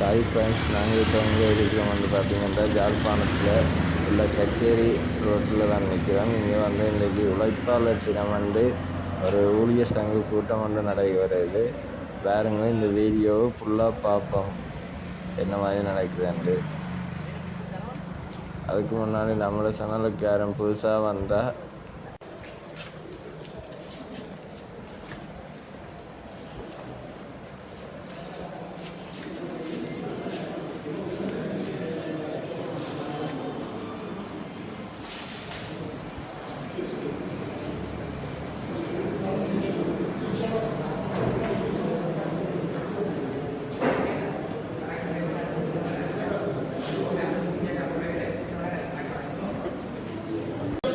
Hi friends நாங்கள் இப்போ எங்கே இருக்கிறோம் வந்து பார்த்திங்கன்னா ஜாழ்ப்பாணத்தில் உள்ள கச்சேரி ரோட்டில் தான் நிற்கிறோம் இங்கே வந்து இன்றைக்கி உழைப்பாளர் தினம் வந்து ஒரு ஊழியர் சங்க கூட்டம் வந்து நடைபெறுது. பாருங்க இந்த வீடியோவை ஃபுல்லாக பார்ப்போம். என்ன மாதிரி நடக்குதுன்ட்டு. அதுக்கு முன்னாடி நம்மளோட சேனலுக்கு யாரும் புதுசாக வந்தால்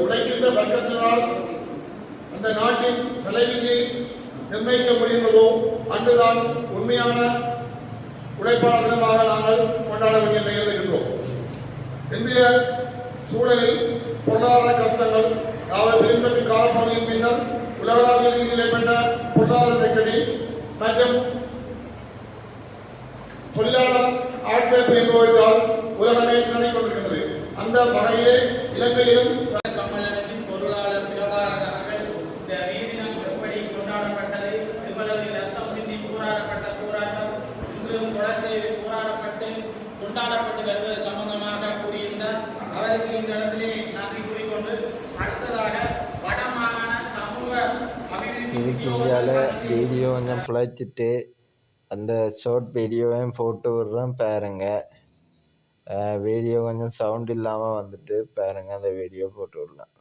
உழைக்கின்ற வர்க்கத்தினால் அந்த நாட்டின் தலைவிதியை நிர்ணயிக்க முடியுள்ளதோ அன்றுதான் உண்மையான உழைப்பாளர் தினமாக நாங்கள் கொண்டாட வேண்டிய நிலையில் இருக்கின்றோம். இந்திய சூழலில் பொருளாதார கஷ்டங்கள் அவை பிரிந்தது காலப்பகுதியின் பின்னர் உலகளாவிய ரீதியிலே பெற்ற பொருளாதார நெருக்கடி மற்றும் தொழிலாளர் ஆட்பேர்ப்பு என்பவற்றால் உலகமே திணறிக் கொண்டிருக்கிறது அந்த வகையிலே இலங்கையிலும் தொடர்ந்து போராடப்பட்டு கொண்டாடப்பட்டு வருவது சம்பந்தமாக கூறியிருந்தார் அவருக்கு இந்த இடத்திலே நன்றி கூறிக்கொண்டு அடுத்ததாக வடமாகாண சமூக அபிவிருத்தி இதுக்கு இந்தியாவில் வீடியோ கொஞ்சம் பிழைச்சிட்டு அந்த ஷார்ட் வீடியோவையும் போட்டு விடுறேன் பாருங்க. வீடியோ கொஞ்சம் சவுண்ட் இல்லாமல் வந்துட்டு பாருங்க அந்த வீடியோ போட்டு விடலாம்.